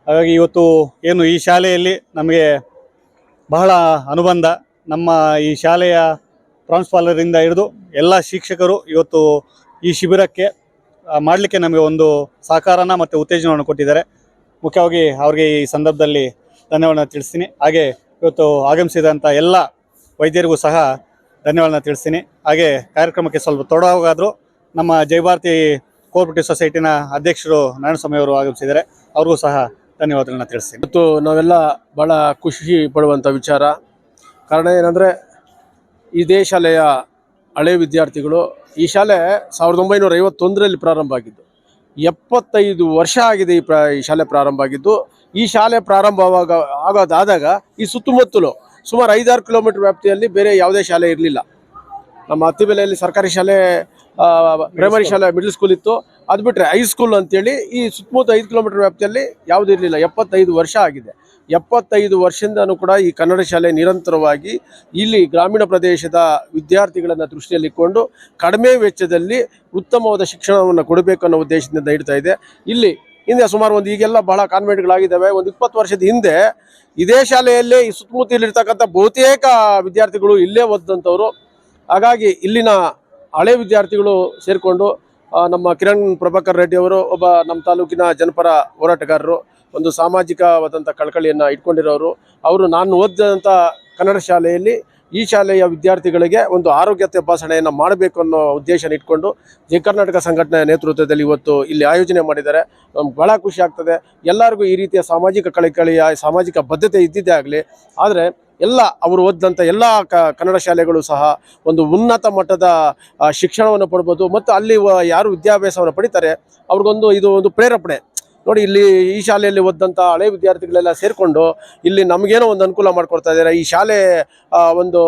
ಹಾಗಾಗಿ ಇವತ್ತು ಏನು ಈ ಶಾಲೆಯಲ್ಲಿ ನಮಗೆ ಬಹಳ ಅನುಬಂಧ. ನಮ್ಮ ಈ ಶಾಲೆಯ ಪ್ರಾಂಶುಪಾಲರಿಂದ ಹಿಡಿದು ಎಲ್ಲ ಶಿಕ್ಷಕರು ಇವತ್ತು ಈ ಶಿಬಿರಕ್ಕೆ ಮಾಡಲಿಕ್ಕೆ ನಮಗೆ ಒಂದು ಸಹಕಾರನ ಮತ್ತು ಉತ್ತೇಜನವನ್ನು ಕೊಟ್ಟಿದ್ದಾರೆ. ಮುಖ್ಯವಾಗಿ ಅವ್ರಿಗೆ ಈ ಸಂದರ್ಭದಲ್ಲಿ ಧನ್ಯವಾದ ತಿಳಿಸ್ತೀನಿ. ಹಾಗೆ ಇವತ್ತು ಆಗಮಿಸಿದಂಥ ಎಲ್ಲ ವೈದ್ಯರಿಗೂ ಸಹ ಧನ್ಯವಾದ ತಿಳಿಸ್ತೀನಿ. ಹಾಗೆ ಕಾರ್ಯಕ್ರಮಕ್ಕೆ ಸ್ವಲ್ಪ ತೊಡಗಾದರೂ. ನಮ್ಮ ಜಯಭಾರತಿ ಕೋಆಪರೇಟಿವ್ ಸೊಸೈಟಿನ ಅಧ್ಯಕ್ಷರು ನಾರಾಯಣಸ್ವಾಮಿ ಅವರು ಆಗಮಿಸಿದ್ದಾರೆ. ಅವ್ರಿಗೂ ಸಹ ಧನ್ಯವಾದಗಳನ್ನ ತಿಳಿಸಿ ಮತ್ತು ನಾವೆಲ್ಲ ಭಾಳ ಖುಷಿ ಪಡುವಂಥ ವಿಚಾರ. ಕಾರಣ ಏನಂದರೆ ಇದೇ ಶಾಲೆಯ ಹಳೆ ವಿದ್ಯಾರ್ಥಿಗಳು, ಈ ಶಾಲೆ ಸಾವಿರದ ಒಂಬೈನೂರ ಐವತ್ತೊಂದರಲ್ಲಿ ಪ್ರಾರಂಭ ಆಗಿದ್ದು, ಎಪ್ಪತ್ತೈದು ವರ್ಷ ಆಗಿದೆ ಈ ಪ್ರ, ಈ ಶಾಲೆ ಪ್ರಾರಂಭ ಆಗಿದ್ದು. ಈ ಶಾಲೆ ಪ್ರಾರಂಭವಾಗ ಆಗೋದಾದಾಗ ಈ ಸುತ್ತಮುತ್ತಲು ಸುಮಾರು ಐದಾರು ಕಿಲೋಮೀಟರ್ ವ್ಯಾಪ್ತಿಯಲ್ಲಿ ಬೇರೆ ಯಾವುದೇ ಶಾಲೆ ಇರಲಿಲ್ಲ. ನಮ್ಮ ಅತ್ತಿಬೆಲೆಯಲ್ಲಿ ಸರ್ಕಾರಿ ಶಾಲೆ ಪ್ರೈಮರಿ ಶಾಲೆ ಮಿಡ್ಲ್ ಸ್ಕೂಲ್ ಇತ್ತು. ಅದು ಬಿಟ್ಟರೆ ಹೈಸ್ಕೂಲ್ ಅಂತೇಳಿ ಈ ಸುತ್ತಮುತ್ತ ಐದು ಕಿಲೋಮೀಟರ್ ವ್ಯಾಪ್ತಿಯಲ್ಲಿ ಯಾವುದೂ ಇರಲಿಲ್ಲ. ಎಪ್ಪತ್ತೈದು ವರ್ಷ ಆಗಿದೆ. ಎಪ್ಪತ್ತೈದು ವರ್ಷದಿಂದನೂ ಕೂಡ ಈ ಕನ್ನಡ ಶಾಲೆ ನಿರಂತರವಾಗಿ ಇಲ್ಲಿ ಗ್ರಾಮೀಣ ಪ್ರದೇಶದ ವಿದ್ಯಾರ್ಥಿಗಳನ್ನು ದೃಷ್ಟಿಯಲ್ಲಿಕ್ಕೊಂಡು ಕಡಿಮೆ ವೆಚ್ಚದಲ್ಲಿ ಉತ್ತಮವಾದ ಶಿಕ್ಷಣವನ್ನು ಕೊಡಬೇಕು ಅನ್ನೋ ಉದ್ದೇಶದಿಂದ ಇಡ್ತಾ ಇದೆ. ಇಲ್ಲಿ ಹಿಂದೆ ಸುಮಾರು ಒಂದು ಈಗೆಲ್ಲ ಬಹಳ ಕಾನ್ವೆಂಟ್ಗಳಾಗಿದ್ದಾವೆ ಒಂದು ಇಪ್ಪತ್ತು ವರ್ಷದ ಹಿಂದೆ ಇದೇ ಶಾಲೆಯಲ್ಲೇ ಈ ಸುತ್ತಮುತ್ತಲಿರ್ತಕ್ಕಂಥ ಬಹುತೇಕ ವಿದ್ಯಾರ್ಥಿಗಳು ಇಲ್ಲೇ ಓದಿದಂಥವ್ರು. ಹಾಗಾಗಿ ಇಲ್ಲಿನ ಹಳೆ ವಿದ್ಯಾರ್ಥಿಗಳು ಸೇರಿಕೊಂಡು ನಮ್ಮ ಕಿರಣ್ ಪ್ರಭಾಕರ್ ರೆಡ್ಡಿ ಅವರು ಒಬ್ಬ ನಮ್ಮ ತಾಲೂಕಿನ ಜನಪರ ಹೋರಾಟಗಾರರು, ಒಂದು ಸಾಮಾಜಿಕವಾದಂಥ ಕಳಕಳಿಯನ್ನು ಇಟ್ಕೊಂಡಿರೋರು. ಅವರು ನಾನು ಓದಿದಂಥ ಕನ್ನಡ ಶಾಲೆಯಲ್ಲಿ ಈ ಶಾಲೆಯ ವಿದ್ಯಾರ್ಥಿಗಳಿಗೆ ಒಂದು ಆರೋಗ್ಯ ತಪಾಸಣೆಯನ್ನು ಮಾಡಬೇಕು ಅನ್ನೋ ಉದ್ದೇಶನ ಇಟ್ಕೊಂಡು ಜಯ ಕರ್ನಾಟಕ ಸಂಘಟನೆಯ ನೇತೃತ್ವದಲ್ಲಿ ಇವತ್ತು ಇಲ್ಲಿ ಆಯೋಜನೆ ಮಾಡಿದ್ದಾರೆ. ನಮ್ಗೆ ಭಾಳ ಖುಷಿ ಆಗ್ತದೆ. ಎಲ್ಲರಿಗೂ ಈ ರೀತಿಯ ಸಾಮಾಜಿಕ ಕಳಕಳಿಯ, ಸಾಮಾಜಿಕ ಬದ್ಧತೆ ಇದ್ದಿದ್ದೇ ಆಗಲಿ. ಆದರೆ ಎಲ್ಲ ಅವರು ಓದಿದಂಥ ಎಲ್ಲ ಕನ್ನಡ ಶಾಲೆಗಳು ಸಹ ಒಂದು ಉನ್ನತ ಮಟ್ಟದ ಶಿಕ್ಷಣವನ್ನು ಪಡ್ಬೋದು. ಮತ್ತು ಅಲ್ಲಿ ಯಾರು ವಿದ್ಯಾಭ್ಯಾಸವನ್ನು ಪಡಿತಾರೆ, ಅವ್ರಿಗೊಂದು ಇದು ಒಂದು ಪ್ರೇರೇಪಣೆ ನೋಡಿ, ಇಲ್ಲಿ ಈ ಶಾಲೆಯಲ್ಲಿ ಓದಂಥ ಹಳೆ ವಿದ್ಯಾರ್ಥಿಗಳೆಲ್ಲ ಸೇರಿಕೊಂಡು ಇಲ್ಲಿ ನಮಗೇನೋ ಒಂದು ಅನುಕೂಲ ಮಾಡಿಕೊಡ್ತಾ ಇದ್ದಾರೆ. ಈ ಶಾಲೆ ಒಂದು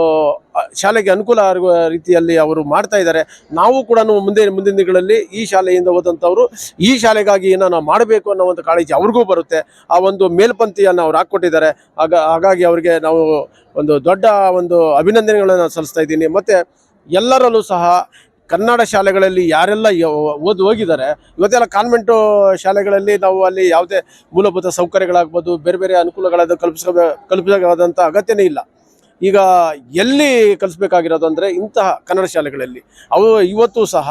ಶಾಲೆಗೆ ಅನುಕೂಲ ಆಗುವ ರೀತಿಯಲ್ಲಿ ಅವರು ಮಾಡ್ತಾ ಇದ್ದಾರೆ. ನಾವು ಕೂಡ ಮುಂದೆ ಮುಂದಿನ ದಿನಗಳಲ್ಲಿ ಈ ಶಾಲೆಯಿಂದ ಓದಂಥವ್ರು ಈ ಶಾಲೆಗಾಗಿ ಏನೋ ನಾವು ಮಾಡಬೇಕು ಅನ್ನೋ ಒಂದು ಕಾಳಜಿ ಅವ್ರಿಗೂ ಬರುತ್ತೆ. ಆ ಒಂದು ಮೇಲ್ಪಂಥಿಯನ್ನು ಅವ್ರು ಹಾಕ್ಕೊಟ್ಟಿದ್ದಾರೆ. ಆಗ, ಹಾಗಾಗಿ ಅವರಿಗೆ ನಾವು ಒಂದು ದೊಡ್ಡ ಒಂದು ಅಭಿನಂದನೆಗಳನ್ನು ಸಲ್ಲಿಸ್ತಾ ಇದ್ದೀನಿ. ಮತ್ತು ಎಲ್ಲರಲ್ಲೂ ಸಹ ಕನ್ನಡ ಶಾಲೆಗಳಲ್ಲಿ ಯಾರೆಲ್ಲ ಓದಿ ಹೋಗಿದ್ದಾರೆ, ಇವತ್ತೆಲ್ಲ ಕಾನ್ವೆಂಟು ಶಾಲೆಗಳಲ್ಲಿ ನಾವು ಅಲ್ಲಿ ಯಾವುದೇ ಮೂಲಭೂತ ಸೌಕರ್ಯಗಳಾಗ್ಬೋದು, ಬೇರೆ ಬೇರೆ ಅನುಕೂಲಗಳನ್ನು ಕಲ್ಪಿಸ ಕಲ್ಪಿಸಬೇಕಾದಂಥ ಅಗತ್ಯನೇ ಇಲ್ಲ. ಈಗ ಎಲ್ಲಿ ಕಲಿಸ್ಬೇಕಾಗಿರೋದು ಅಂದರೆ ಇಂತಹ ಕನ್ನಡ ಶಾಲೆಗಳಲ್ಲಿ. ಅವು ಇವತ್ತು ಸಹ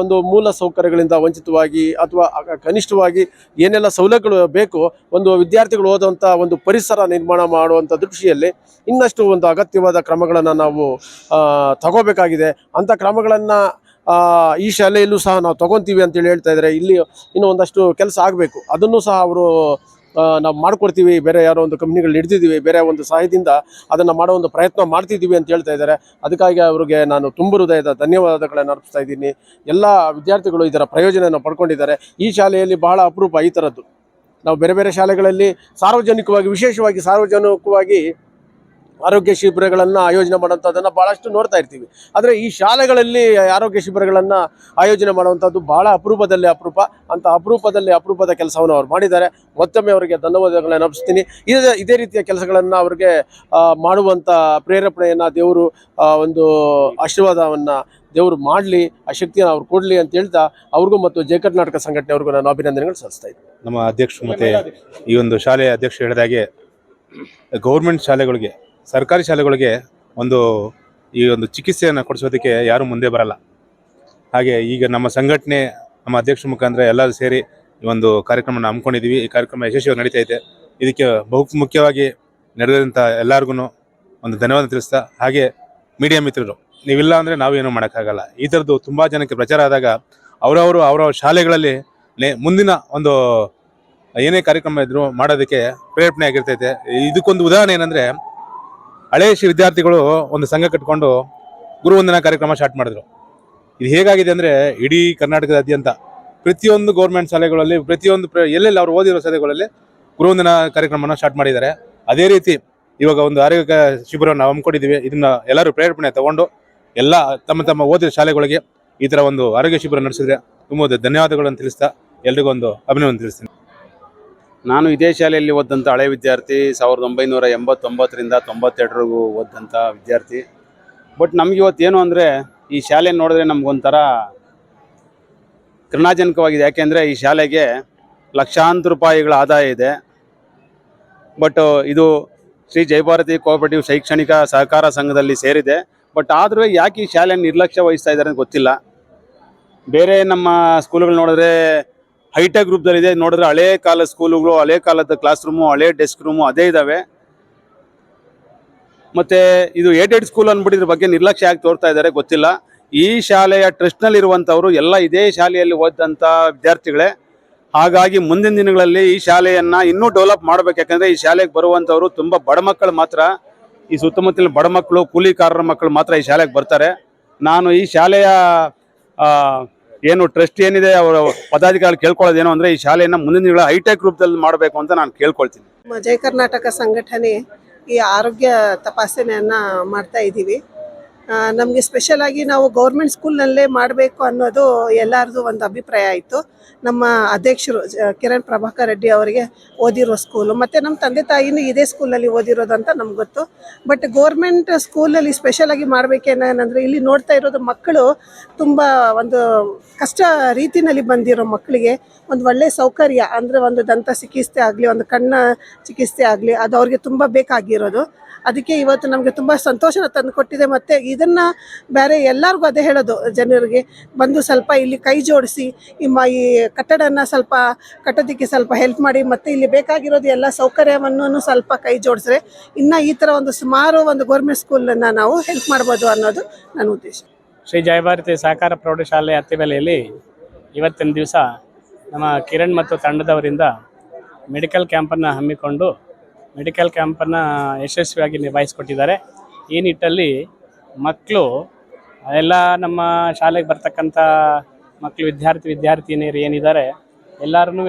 ಒಂದು ಮೂಲ ಸೌಕರ್ಯಗಳಿಂದ ವಂಚಿತವಾಗಿ ಅಥವಾ ಕನಿಷ್ಠವಾಗಿ ಏನೆಲ್ಲ ಸೌಲಭ್ಯಗಳು ಬೇಕು, ಒಂದು ವಿದ್ಯಾರ್ಥಿಗಳು ಓದುವಂಥ ಒಂದು ಪರಿಸರ ನಿರ್ಮಾಣ ಮಾಡುವಂಥ ದೃಷ್ಟಿಯಲ್ಲಿ ಇನ್ನಷ್ಟು ಒಂದು ಅಗತ್ಯವಾದ ಕ್ರಮಗಳನ್ನು ನಾವು ತಗೋಬೇಕಾಗಿದೆ. ಅಂಥ ಕ್ರಮಗಳನ್ನು ಈ ಶಾಲೆಯಲ್ಲೂ ಸಹ ನಾವು ತಗೊತೀವಿ ಅಂತೇಳಿ ಹೇಳ್ತಾ ಇದ್ದಾರೆ. ಇಲ್ಲಿ ಇನ್ನೂ ಒಂದಷ್ಟು ಕೆಲಸ ಆಗಬೇಕು. ಅದನ್ನು ಸಹ ಅವರು ನಾವು ಮಾಡ್ಕೊಡ್ತೀವಿ, ಬೇರೆ ಯಾರೋ ಒಂದು ಕಂಪ್ನಿಗಳು ಹಿಡ್ದಿದ್ದೀವಿ ಬೇರೆ ಒಂದು ಸಹಾಯದಿಂದ ಅದನ್ನು ಮಾಡೋ ಒಂದು ಪ್ರಯತ್ನ ಮಾಡ್ತಿದ್ದೀವಿ ಅಂತ ಹೇಳ್ತಾ ಇದ್ದಾರೆ. ಅದಕ್ಕಾಗಿ ಅವರಿಗೆ ನಾನು ತುಂಬ ಹೃದಯದ ಧನ್ಯವಾದಗಳನ್ನು ಅರ್ಪಿಸ್ತಾ ಇದ್ದೀನಿ. ಎಲ್ಲ ವಿದ್ಯಾರ್ಥಿಗಳು ಇದರ ಪ್ರಯೋಜನವನ್ನು ಪಡ್ಕೊಂಡಿದ್ದಾರೆ. ಈ ಶಾಲೆಯಲ್ಲಿ ಬಹಳ ಅಪರೂಪ ಈ ಥರದ್ದು ನಾವು ಬೇರೆ ಬೇರೆ ಶಾಲೆಗಳಲ್ಲಿ ಸಾರ್ವಜನಿಕವಾಗಿ, ವಿಶೇಷವಾಗಿ ಸಾರ್ವಜನಿಕವಾಗಿ ಆರೋಗ್ಯ ಶಿಬಿರಗಳನ್ನು ಆಯೋಜನೆ ಮಾಡುವಂಥದ್ದನ್ನು ಭಾಳಷ್ಟು ನೋಡ್ತಾ ಇರ್ತೀವಿ. ಆದರೆ ಈ ಶಾಲೆಗಳಲ್ಲಿ ಆರೋಗ್ಯ ಶಿಬಿರಗಳನ್ನು ಆಯೋಜನೆ ಮಾಡುವಂಥದ್ದು ಭಾಳ ಅಪರೂಪದಲ್ಲಿ ಅಪರೂಪ. ಅಂತ ಅಪರೂಪದಲ್ಲಿ ಅಪರೂಪದ ಕೆಲಸವನ್ನು ಅವ್ರು ಮಾಡಿದ್ದಾರೆ. ಮತ್ತೊಮ್ಮೆ ಅವರಿಗೆ ಧನ್ಯವಾದಗಳನ್ನು ಅರ್ಪಿಸ್ತೀನಿ ಇದೇ ಇದೇ ರೀತಿಯ ಕೆಲಸಗಳನ್ನು ಅವ್ರಿಗೆ ಮಾಡುವಂಥ ಪ್ರೇರೇಪಣೆಯನ್ನು ದೇವರು ಒಂದು ಆಶೀರ್ವಾದವನ್ನು ದೇವರು ಮಾಡಲಿ, ಆ ಶಕ್ತಿಯನ್ನು ಅವ್ರು ಕೊಡಲಿ ಅಂತ ಹೇಳ್ತಾ ಅವ್ರಿಗೂ ಮತ್ತು ಜಯ ಕರ್ನಾಟಕ ಸಂಘಟನೆಯವ್ರಿಗೂ ನಾನು ಅಭಿನಂದನೆಗಳು ಸಲ್ಲಿಸ್ತಾ ಇದ್ದೀನಿ. ನಮ್ಮ ಅಧ್ಯಕ್ಷರು ಮತ್ತು ಈ ಒಂದು ಶಾಲೆಯ ಅಧ್ಯಕ್ಷರು ಹೇಳಿದಾಗೆ ಗೌರ್ಮೆಂಟ್ ಶಾಲೆಗಳಿಗೆ ಸರ್ಕಾರಿ ಶಾಲೆಗಳಿಗೆ ಒಂದು ಈ ಒಂದು ಚಿಕಿತ್ಸೆಯನ್ನು ಕೊಡಿಸೋದಕ್ಕೆ ಯಾರು ಮುಂದೆ ಬರಲ್ಲ. ಹಾಗೆ ಈಗ ನಮ್ಮ ಸಂಘಟನೆ, ನಮ್ಮ ಅಧ್ಯಕ್ಷ ಮುಖಾಂತರ ಎಲ್ಲರೂ ಸೇರಿ ಈ ಒಂದು ಕಾರ್ಯಕ್ರಮನ ಹಮ್ಮಿಕೊಂಡಿದ್ದೀವಿ. ಈ ಕಾರ್ಯಕ್ರಮ ಯಶಸ್ವಿಯಾಗಿ ನಡೀತಾ ಇದೆ. ಇದಕ್ಕೆ ಬಹು ಮುಖ್ಯವಾಗಿ ನಡೆದಂಥ ಎಲ್ಲರಿಗೂ ಒಂದು ಧನ್ಯವಾದ ತಿಳಿಸ್ತಾ, ಹಾಗೆ ಮೀಡಿಯಾ ಮಿತ್ರರು, ನೀವಿಲ್ಲ ಅಂದರೆ ನಾವೇನು ಮಾಡೋಕ್ಕಾಗಲ್ಲ. ಈ ಥರದ್ದು ತುಂಬ ಜನಕ್ಕೆ ಪ್ರಚಾರ ಆದಾಗ ಅವರವರು ಅವರವ್ರ ಶಾಲೆಗಳಲ್ಲಿ ಮುಂದಿನ ಒಂದು ಏನೇ ಕಾರ್ಯಕ್ರಮ ಇದ್ರು ಮಾಡೋದಕ್ಕೆ ಪ್ರೇರಣೆ ಆಗಿರ್ತೈತೆ ಇದಕ್ಕೊಂದು ಉದಾಹರಣೆ ಏನಂದ್ರೆ ಹಳೆ ವಿದ್ಯಾರ್ಥಿಗಳು ಒಂದು ಸಂಘ ಕಟ್ಕೊಂಡು ಗುರುವಂದನಾ ಕಾರ್ಯಕ್ರಮ ಸ್ಟಾರ್ಟ್ ಮಾಡಿದ್ರು. ಇದು ಹೇಗಾಗಿದೆ ಅಂದ್ರೆ ಇಡೀ ಕರ್ನಾಟಕದಾದ್ಯಂತ ಪ್ರತಿಯೊಂದು ಗೌರ್ಮೆಂಟ್ ಶಾಲೆಗಳಲ್ಲಿ, ಪ್ರತಿಯೊಂದು ಪ್ರ, ಎಲ್ಲೆಲ್ಲಿ ಅವರು ಓದಿರೋ ಶಾಲೆಗಳಲ್ಲಿ ಗುರುವಂದನ ಕಾರ್ಯಕ್ರಮವನ್ನು ಸ್ಟಾರ್ಟ್ ಮಾಡಿದ್ದಾರೆ. ಅದೇ ರೀತಿ ಇವಾಗ ಒಂದು ಆರೋಗ್ಯ ಶಿಬಿರವನ್ನು ಹಮ್ಮಿಕೊಂಡಿದ್ದೀವಿ. ಇದನ್ನ ಎಲ್ಲರೂ ಪ್ರೇರೇಪಣೆ ತಗೊಂಡು ಎಲ್ಲ ತಮ್ಮ ತಮ್ಮ ಓದಿದ ಶಾಲೆಗಳಿಗೆ ಈ ಥರ ಒಂದು ಆರೋಗ್ಯ ಶಿಬಿರ ನಡೆಸಿದ್ರೆ ತುಂಬ ಧನ್ಯವಾದಗಳನ್ನು ತಿಳಿಸ್ತಾ ಎಲ್ರಿಗೂ ಒಂದು ಅಭಿನಂದನೆ ತಿಳಿಸ್ತೀನಿ. ನಾನು ಇದೇ ಶಾಲೆಯಲ್ಲಿ ಓದಂಥ ಹಳೆ ವಿದ್ಯಾರ್ಥಿ, ಸಾವಿರದ ಒಂಬೈನೂರ ಎಂಬತ್ತೊಂಬತ್ತರಿಂದ ತೊಂಬತ್ತೆರಡರಿಗೂ ಓದಂಥ ವಿದ್ಯಾರ್ಥಿ. ಬಟ್ ನಮ್ಗೆ ಇವತ್ತು ಏನು ಅಂದರೆ, ಈ ಶಾಲೆ ನೋಡಿದ್ರೆ ನಮಗೊಂಥರ ಕೃಣಾಜನಕವಾಗಿದೆ ಯಾಕೆಂದರೆ ಈ ಶಾಲೆಗೆ ಲಕ್ಷಾಂತರ ರೂಪಾಯಿಗಳ ಆದಾಯ ಇದೆ. ಬಟ್ ಇದು ಶ್ರೀ ಜಯಭಾರತಿ ಕೋಆಪರೇಟಿವ್ ಶೈಕ್ಷಣಿಕ ಸಹಕಾರ ಸಂಘದಲ್ಲಿ ಸೇರಿದೆ. ಬಟ್ ಆದರೂ ಯಾಕೆ ಈ ಶಾಲೆಯನ್ನು ನಿರ್ಲಕ್ಷ್ಯ ವಹಿಸ್ತಾ ಇದ್ದಾರೆ ಅಂತ ಗೊತ್ತಿಲ್ಲ. ಬೇರೆ ನಮ್ಮ ಸ್ಕೂಲ್ಗಳು ನೋಡಿದ್ರೆ ಹೈಟೆಕ್ ಗ್ರೂಪ್ದಲ್ಲಿದೆ. ನೋಡಿದ್ರೆ ಹಳೆ ಕಾಲದ ಸ್ಕೂಲುಗಳು, ಹಳೆ ಕಾಲದ ಕ್ಲಾಸ್ ರೂಮು, ಹಳೆ ಡೆಸ್ಕ್ ರೂಮು ಅದೇ ಇದ್ದಾವೆ ಮತ್ತು ಇದು ಏಡೆಡ್ ಸ್ಕೂಲ್ ಅಂದ್ಬಿಟ್ಟು ಬಗ್ಗೆ ನಿರ್ಲಕ್ಷ್ಯ ಆಗಿ ತೋರ್ತಾ ಇದ್ದಾರೆ ಗೊತ್ತಿಲ್ಲ. ಈ ಶಾಲೆಯ ಟ್ರಸ್ಟ್ನಲ್ಲಿರುವಂಥವರು ಎಲ್ಲ ಇದೇ ಶಾಲೆಯಲ್ಲಿ ಓದಿದಂಥ ವಿದ್ಯಾರ್ಥಿಗಳೇ. ಹಾಗಾಗಿ ಮುಂದಿನ ದಿನಗಳಲ್ಲಿ ಈ ಶಾಲೆಯನ್ನು ಇನ್ನೂ ಡೆವಲಪ್ ಮಾಡಬೇಕು. ಯಾಕಂದರೆ ಈ ಶಾಲೆಗೆ ಬರುವಂಥವರು ತುಂಬ ಬಡ ಮಕ್ಕಳು ಮಾತ್ರ. ಈ ಸುತ್ತಮುತ್ತಲಿನ ಬಡ ಮಕ್ಕಳು ಕೂಲಿಕಾರರ ಮಕ್ಕಳು ಮಾತ್ರ ಈ ಶಾಲೆಗೆ ಬರ್ತಾರೆ. ನಾನು ಈ ಶಾಲೆಯ ಏನು ಟ್ರಸ್ಟ್ ಏನಿದೆ, ಅವರ ಪದಾಧಿಕಾರಿ ಕೇಳ್ಕೊಳ್ಳೋದೇನು ಅಂದರೆ ಈ ಶಾಲೆಯನ್ನು ಮುಂದಿನ ದಿನಗಳ ಹೈಟೆಕ್ ರೂಪದಲ್ಲಿ ಮಾಡಬೇಕು ಅಂತ ನಾನು ಕೇಳ್ಕೊಳ್ತೀನಿ. ಜಯ ಕರ್ನಾಟಕ ಸಂಘಟನೆ ಈ ಆರೋಗ್ಯ ತಪಾಸಣೆಯನ್ನು ಮಾಡ್ತಾ ಇದ್ದೀವಿ. ನಮಗೆ ಸ್ಪೆಷಲ್ ಆಗಿ ನಾವು ಗೌರ್ಮೆಂಟ್ ಸ್ಕೂಲ್ನಲ್ಲೇ ಮಾಡಬೇಕು ಅನ್ನೋದು ಎಲ್ಲರದು ಒಂದು ಅಭಿಪ್ರಾಯ ಆಯಿತು. ನಮ್ಮ ಅಧ್ಯಕ್ಷರು ಕಿರಣ್ ಪ್ರಭಾಕರ್ ರೆಡ್ಡಿ ಅವರಿಗೆ ಓದಿರೋ ಸ್ಕೂಲು ಮತ್ತು ನಮ್ಮ ತಂದೆ ತಾಯಿನೂ ಇದೇ ಸ್ಕೂಲಲ್ಲಿ ಓದಿರೋದಂತ ನಮ್ಗೆ ಗೊತ್ತು. ಬಟ್ ಗೌರ್ಮೆಂಟ್ ಸ್ಕೂಲಲ್ಲಿ ಸ್ಪೆಷಲ್ ಆಗಿ ಮಾಡಬೇಕೇನಂದರೆ ಇಲ್ಲಿ ನೋಡ್ತಾ ಇರೋದು ಮಕ್ಕಳು ತುಂಬ ಒಂದು ಕಷ್ಟ ರೀತಿಯಲ್ಲಿ ಬಂದಿರೋ ಮಕ್ಕಳಿಗೆ ಒಂದು ಒಳ್ಳೆ ಸೌಕರ್ಯ, ಅಂದರೆ ಒಂದು ದಂತ ಚಿಕಿತ್ಸೆ ಆಗಲಿ, ಒಂದು ಕಣ್ಣ ಚಿಕಿತ್ಸೆ ಆಗಲಿ, ಅದು ಅವ್ರಿಗೆ ತುಂಬ ಬೇಕಾಗಿರೋದು. ಅದಕ್ಕೆ ಇವತ್ತು ನಮಗೆ ತುಂಬ ಸಂತೋಷನ ತಂದು ಕೊಟ್ಟಿದೆ. ಮತ್ತು ಇದನ್ನು ಬೇರೆ ಎಲ್ಲರಿಗೂ ಅದೇ ಹೇಳೋದು ಜನರಿಗೆ, ಬಂದು ಸ್ವಲ್ಪ ಇಲ್ಲಿ ಕೈ ಜೋಡಿಸಿ, ಈ ಈ ಕಟ್ಟಡನ ಸ್ವಲ್ಪ ಕಟ್ಟೋದಕ್ಕೆ ಸ್ವಲ್ಪ ಹೆಲ್ಪ್ ಮಾಡಿ, ಮತ್ತು ಇಲ್ಲಿ ಬೇಕಾಗಿರೋದು ಎಲ್ಲ ಸೌಕರ್ಯವನ್ನು ಸ್ವಲ್ಪ ಕೈ ಜೋಡಿಸ್ರೆ ಇನ್ನು ಈ ಥರ ಒಂದು ಸುಮಾರು ಒಂದು ಗೌರ್ಮೆಂಟ್ ಸ್ಕೂಲನ್ನು ನಾವು ಹೆಲ್ಪ್ ಮಾಡ್ಬೋದು ಅನ್ನೋದು ನನ್ನ ಉದ್ದೇಶ. ಶ್ರೀ ಜಯಭಾರತಿ ಸಹಕಾರ ಪ್ರೌಢಶಾಲೆ ಅತ್ತಿಬೆಲೆಯಲ್ಲಿ ಇವತ್ತಿನ ದಿವಸ ನಮ್ಮ ಕಿರಣ್ ಮತ್ತು ತಂಡದವರಿಂದ ಮೆಡಿಕಲ್ ಕ್ಯಾಂಪನ್ನು ಹಮ್ಮಿಕೊಂಡು ಮೆಡಿಕಲ್ ಕ್ಯಾಂಪನ್ನು ಯಶಸ್ವಿಯಾಗಿ ನಿಭಾಯಿಸಿಕೊಟ್ಟಿದ್ದಾರೆ. ಈ ನಿಟ್ಟಲ್ಲಿ ಮಕ್ಕಳು, ಎಲ್ಲ ನಮ್ಮ ಶಾಲೆಗೆ ಬರ್ತಕ್ಕಂಥ ಮಕ್ಕಳು, ವಿದ್ಯಾರ್ಥಿ, ವಿದ್ಯಾರ್ಥಿನಿಯರು ಏನಿದ್ದಾರೆ ಎಲ್ಲರೂ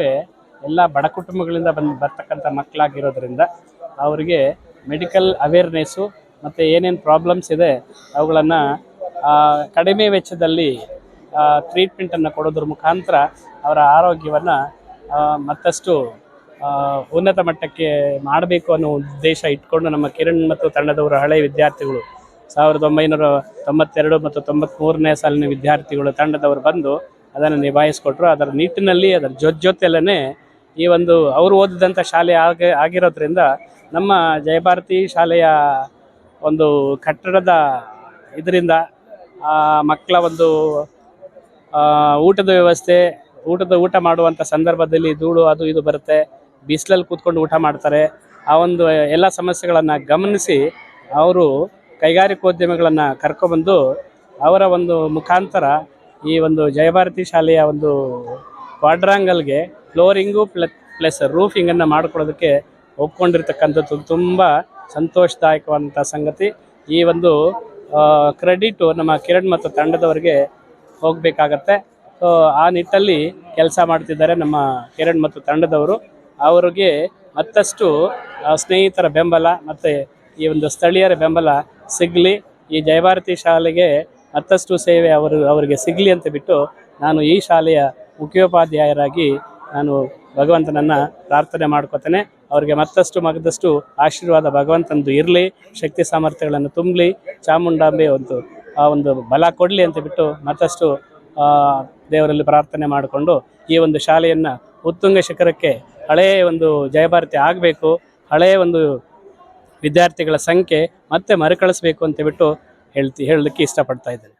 ಎಲ್ಲ ಬಡ ಕುಟುಂಬಗಳಿಂದ ಬಂದು, ಬರ್ತಕ್ಕಂಥ ಮಕ್ಕಳಾಗಿರೋದ್ರಿಂದ ಅವರಿಗೆ ಮೆಡಿಕಲ್ ಅವೇರ್ನೆಸ್ಸು ಮತ್ತು ಏನೇನು ಪ್ರಾಬ್ಲಮ್ಸ್ ಇದೆ, ಅವುಗಳನ್ನು ಕಡಿಮೆ ವೆಚ್ಚದಲ್ಲಿ ಟ್ರೀಟ್ಮೆಂಟನ್ನು ಕೊಡೋದ್ರ ಮುಖಾಂತರ ಅವರ ಆರೋಗ್ಯವನ್ನು ಮತ್ತಷ್ಟು ಉನ್ನತ ಮಟ್ಟಕ್ಕೆ ಮಾಡಬೇಕು ಅನ್ನೋ ಉದ್ದೇಶ ಇಟ್ಕೊಂಡು ನಮ್ಮ ಕಿರಣ್ ಮತ್ತು ತಂಡದವರು ಹಳೆಯ ವಿದ್ಯಾರ್ಥಿಗಳು ಸಾವಿರದ ಒಂಬೈನೂರ ತೊಂಬತ್ತೆರಡು ಮತ್ತು ತೊಂಬತ್ತ್ಮೂರನೇ ಸಾಲಿನ ವಿದ್ಯಾರ್ಥಿಗಳು ತಂಡದವರು ಬಂದು ಅದನ್ನು ನಿಭಾಯಿಸಿಕೊಟ್ರು. ಅದರ ನಿಟ್ಟಿನಲ್ಲಿ, ಅದರ ಜೊತೆ ಜೊತೆಯಲ್ಲೇ ಈ ಒಂದು ಅವರು ಓದಿದಂಥ ಶಾಲೆ ಆಗ, ಆಗಿರೋದ್ರಿಂದ ನಮ್ಮ ಜಯಭಾರತಿ ಶಾಲೆಯ ಒಂದು ಕಟ್ಟಡದ ಇದರಿಂದ ಮಕ್ಕಳ ಒಂದು ಊಟದ ವ್ಯವಸ್ಥೆ, ಊಟದ ಊಟ ಮಾಡುವಂಥ ಸಂದರ್ಭದಲ್ಲಿ ಧೂಳು ಅದು ಇದು ಬರುತ್ತೆ. ಬಿಸಿಲಲ್ಲಿ ಕೂತ್ಕೊಂಡು ಊಟ ಮಾಡ್ತಾರೆ. ಆ ಒಂದು ಎಲ್ಲ ಸಮಸ್ಯೆಗಳನ್ನು ಗಮನಿಸಿ ಅವರು ಕೈಗಾರಿಕೋದ್ಯಮಗಳನ್ನು ಕರ್ಕೊಬಂದು ಅವರ ಒಂದು ಮುಖಾಂತರ ಈ ಒಂದು ಜಯಭಾರತಿ ಶಾಲೆಯ ಒಂದು ಕ್ವಾಡ್ರಾಂಗಲ್ಗೆ ಫ್ಲೋರಿಂಗು ಪ್ಲ, ಪ್ಲಸ್ ರೂಫಿಂಗನ್ನು ಮಾಡಿಕೊಡೋದಕ್ಕೆ ಒಪ್ಕೊಂಡಿರ್ತಕ್ಕಂಥದ್ದು ತುಂಬ ಸಂತೋಷದಾಯಕವಾದಂಥ ಸಂಗತಿ. ಈ ಒಂದು ಕ್ರೆಡಿಟು ನಮ್ಮ ಕಿರಣ್ ಮತ್ತು ತಂಡದವರಿಗೆ ಹೋಗಬೇಕಾಗತ್ತೆ. ಸೊ ಆ ನಿಟ್ಟಲ್ಲಿ ಕೆಲಸ ಮಾಡ್ತಿದ್ದಾರೆ ನಮ್ಮ ಕಿರಣ್ ಮತ್ತು ತಂಡದವರು. ಅವರಿಗೆ ಮತ್ತಷ್ಟು ಸ್ನೇಹಿತರ ಬೆಂಬಲ ಮತ್ತು ಈ ಒಂದು ಸ್ಥಳೀಯರ ಬೆಂಬಲ ಸಿಗಲಿ. ಈ ಜಯಭಾರತಿ ಶಾಲೆಗೆ ಮತ್ತಷ್ಟು ಸೇವೆ ಅವರು, ಅವರಿಗೆ ಸಿಗಲಿ ಅಂತ ಬಿಟ್ಟು ನಾನು ಈ ಶಾಲೆಯ ಮುಖ್ಯೋಪಾಧ್ಯಾಯರಾಗಿ ನಾನು ಭಗವಂತನನ್ನು ಪ್ರಾರ್ಥನೆ ಮಾಡ್ಕೋತೇನೆ. ಅವರಿಗೆ ಮತ್ತಷ್ಟು ಮಗದಷ್ಟು ಆಶೀರ್ವಾದ ಭಗವಂತನದು ಇರಲಿ, ಶಕ್ತಿ ಸಾಮರ್ಥ್ಯಗಳನ್ನು ತುಂಬಲಿ, ಚಾಮುಂಡಾಂಬೆ ಒಂದು, ಆ ಒಂದು ಬಲ ಕೊಡಲಿ ಅಂತ ಬಿಟ್ಟು ಮತ್ತಷ್ಟು ದೇವರಲ್ಲಿ ಪ್ರಾರ್ಥನೆ ಮಾಡಿಕೊಂಡು ಈ ಒಂದು ಶಾಲೆಯನ್ನು ಉತ್ತುಂಗ ಶಿಖರಕ್ಕೆ ಹಳೆಯ ಒಂದು ಜಯಭಾರತಿ ಆಗಬೇಕು, ಹಳೆಯ ಒಂದು ವಿದ್ಯಾರ್ಥಿಗಳ ಸಂಖ್ಯೆ ಮತ್ತೆ ಮರುಕಳಿಸ್ಬೇಕು ಅಂತ ಬಿಟ್ಟು ಹೇಳ್ತಿ ಹೇಳಲಿಕ್ಕೆ ಇಷ್ಟಪಡ್ತಾ ಇದ್ದೇನೆ.